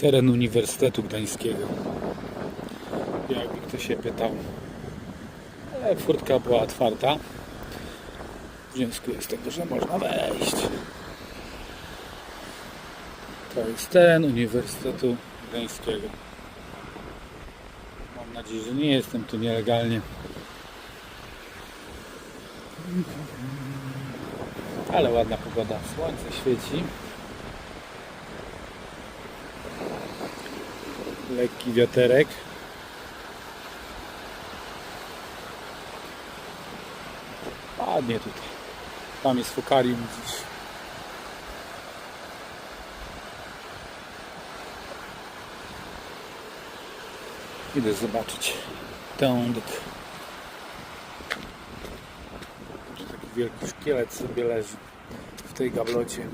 teren Uniwersytetu Gdańskiego. Jakby ktoś się pytał. Ale furtka była otwarta. W związku z tego, że można wejść. To jest teren Uniwersytetu Gdańskiego. Mam nadzieję, że nie jestem tu nielegalnie. Ale ładna pogoda. Słońce świeci. Lekki wiaterek. Ładnie tutaj. Tam jest fukarium gdzieś. Idę zobaczyć tędyk. Taki wielki szkielet sobie leży w tej gablocie.